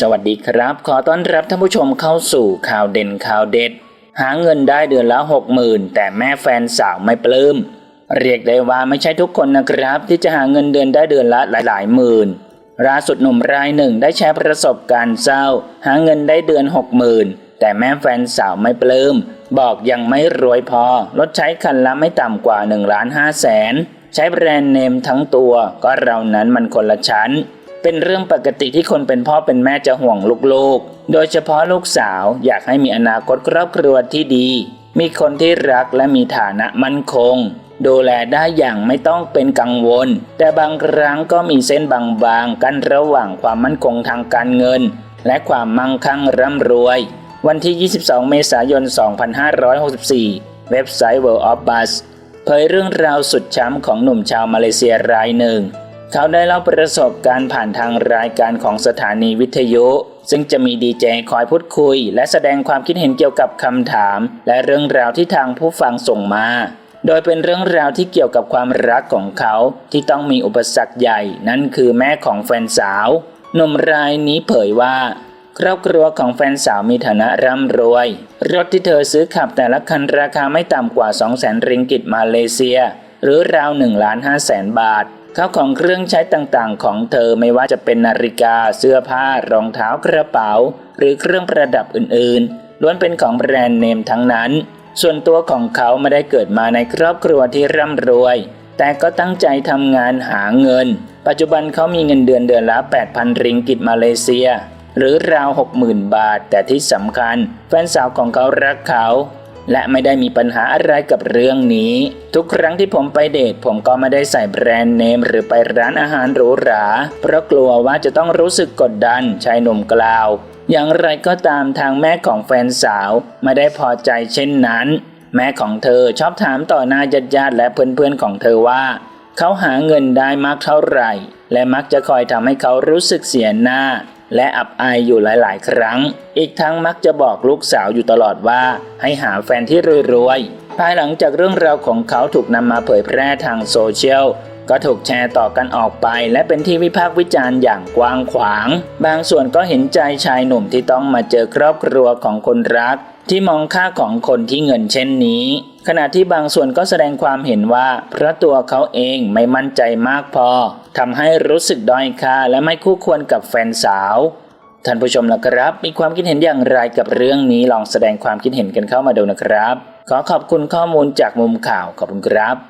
สวัสดีครับ ขอต้อนรับท่านผู้ชมเข้าสู่ข่าวเด่นข่าวเด็ด หาเงินได้เดือนละหกหมื่นแต่แม่แฟนสาวไม่ปลื้ม เรียกได้ว่าไม่ใช่ทุกคนนะครับ ที่จะหาเงินเดือนได้เดือนละหลายๆหมื่นล่าสุดหนุ่มรายหนึ่งได้แชร์ประสบการณ์เศร้า หาเงินได้เดือนหกหมื่นแต่แม่แฟนสาวไม่ปลื้ม บอกยังไม่รวยพอรถใช้คันละไม่ต่ำกว่า1ล้านห้าแสนใช้แบรนด์เนมทั้งตัวก็เรานั้นมันคนละชั้น เป็นเรื่องปกติที่คนเป็นพ่อเป็นแม่จะห่วงลูกๆ โดยเฉพาะลูกสาวอยากให้มีอนาคตครอบครัวที่ดี มีคนที่รักและมีฐานะมั่นคง ดูแลได้อย่างไม่ต้องเป็นกังวล แต่บางครั้งก็มีเส้นบางๆ กันระหว่างความมั่นคงทางการเงิน และความมั่งคั่งร่ำรวย วันที่ 22 เมษายน 2564 เว็บไซต์ World of Buzz เผยเรื่องราวสุดช้ำของหนุ่มชาวมาเลเซียรายหนึ่ง เขาได้เล่าประสบการณ์ผ่านทางรายการของสถานีวิทยุ ซึ่งจะมีดีเจคอยพูดคุย และแสดงความคิดเห็นเกี่ยวกับคำถาม และเรื่องราวที่ทางผู้ฟังส่งมา โดยเป็นเรื่องราวที่เกี่ยวกับความรักของเขาที่ต้องมีอุปสรรคใหญ่ นั่นคือแม่ของแฟนสาวหนุ่มรายนี้เผยว่า ครอบครัวของแฟนสาวมีฐานะร่ำรวย รถที่เธอซื้อขับแต่ละคันราคาไม่ต่ำกว่า 2 0 0แสนริงกิตมาเลเซีย หรือราว1ล้าน5แสนบาท ข้าวของเครื่องใช้ต่างๆ ของเธอไม่ว่าจะเป็นนาฬิกา เสื้อผ้ารองเท้ากระเป๋า หรือเครื่องประดับอื่นๆ ล้วนเป็นของแบรนด์เนมทั้งนั้น ส่วนตัวของเขาไม่ได้เกิดมาในครอบครัวที่ร่ำรวย แต่ก็ตั้งใจทำงานหาเงิน ปัจจุบันเขามีเงินเดือนเดือนละ 8,000 ริงกิตมาเลเซีย หรือราว 60,000 บาท แต่ที่สำคัญ แฟนสาวของเขารักเขา และไม่ได้มีปัญหาอะไรกับเรื่องนี้ ทุกครั้งที่ผมไปเดทผมก็ไม่ได้ใส่แบรนด์เนม หรือไปร้านอาหารหรูหรา เพราะกลัวว่าจะต้องรู้สึกกดดันชายหนุ่มกล่าว อย่างไรก็ตามทางแม่ของแฟนสาวไม่ได้พอใจเช่นนั้น แม่ของเธอชอบถามต่อหน้าญาติญาติและเพื่อนๆของเธอว่า เขาหาเงินได้มากเท่าไหร่ และมักจะคอยทำให้เขารู้สึกเสียหน้า และอับอายอยู่หลายๆ ครั้ง อีกทั้งมักจะบอกลูกสาวอยู่ตลอดว่า ให้หาแฟนที่รวยๆ ภายหลังจากเรื่องราวของเขาถูกนำมาเผยแพร่ทางโซเชียลก็ถูกแชร์ต่อกันออกไป และเป็นที่วิพากษ์วิจารณ์อย่างกว้างขวาง บางส่วนก็เห็นใจชายหนุ่มที่ต้องมาเจอครอบครัวของคนรัก ที่มองค่าของคนที่เงินเช่นนี้ ขณะที่บางส่วนก็แสดงความเห็นว่าเพราะตัวเขาเองไม่มั่นใจมากพอทำให้รู้สึกด้อยค่าและไม่คู่ควรกับแฟนสาว ท่านผู้ชมล่ะครับ มีความคิดเห็นอย่างไรกับเรื่องนี้ลองแสดงความคิดเห็นกันเข้ามาดูนะครับ ขอขอบคุณข้อมูลจากมุมข่าวขอบคุณครับ